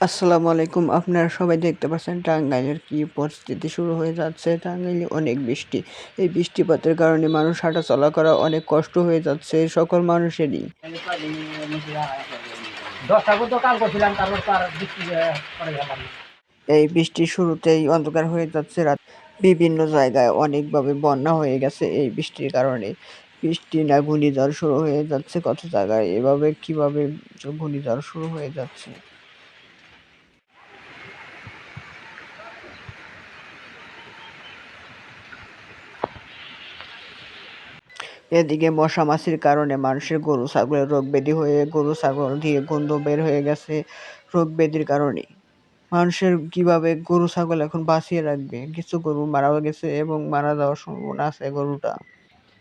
আসসালামু আলাইকুম। আপনারা সবাই দেখতে পাচ্ছেন টাঙ্গাইলের কি পরিস্থিতি শুরু হয়ে যাচ্ছে। টাঙ্গাইলে অনেক বৃষ্টি। এই বৃষ্টিপাতের কারণে মানুষ হাঁটা চলা করা অনেক কষ্ট হয়ে যাচ্ছে সকল মানুষেরই। বৃষ্টি এই বৃষ্টির শুরুতেই অন্ধকার হয়ে যাচ্ছে রাত। বিভিন্ন জায়গায় অনেকভাবে বন্যা হয়ে গেছে এই বৃষ্টির কারণে। বৃষ্টি না, ঘূর্ণিঝড় শুরু হয়ে যাচ্ছে কত জায়গায়। এভাবে কীভাবে ঘূর্ণিঝড় শুরু হয়ে যাচ্ছে? এদিকে মশা মাছির কারণে মানুষের গরু, ছাগলের রোগ ব্যাধি হয়ে, গরু, ছাগল দিয়ে গন্ধ বের হয়ে গেছে রোগ ব্যাধির কারণে মানুষের কীভাবে গরু, ছাগল এখন বাঁচিয়ে রাখবে? কিছু গরু মারাও গেছে এবং মারা যাওয়ার সম্ভাবনা আছে গরুটা।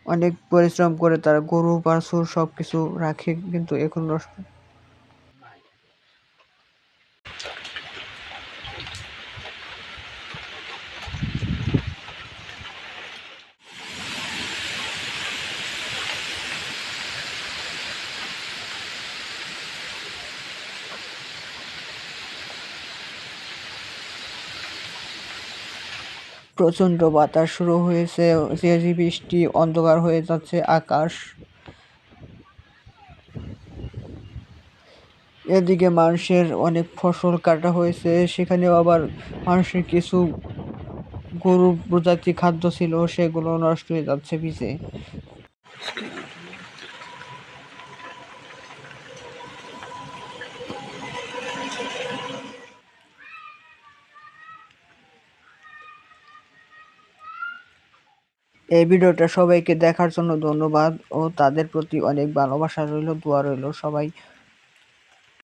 অনেক পরিশ্রম করে তারা গরু বাছুর সব কিছু রাখে, কিন্তু এখন প্রচণ্ড বাতাস শুরু হয়েছে, ঝিরিঝিরি বৃষ্টি, অন্ধকার হয়ে যাচ্ছে আকাশ। এদিকে মানুষের অনেক ফসল কাটা হয়েছে, সেখানেও আবার মানুষের কিছু গরু প্রজাতি খাদ্য ছিল, সেগুলো নষ্ট হয়ে যাচ্ছে ভিজে। এই ভিডিওটা সবাইকে দেখার জন্য ধন্যবাদ ও তাদের প্রতি অনেক ভালোবাসা রইল, দোয়া রইল সবাই।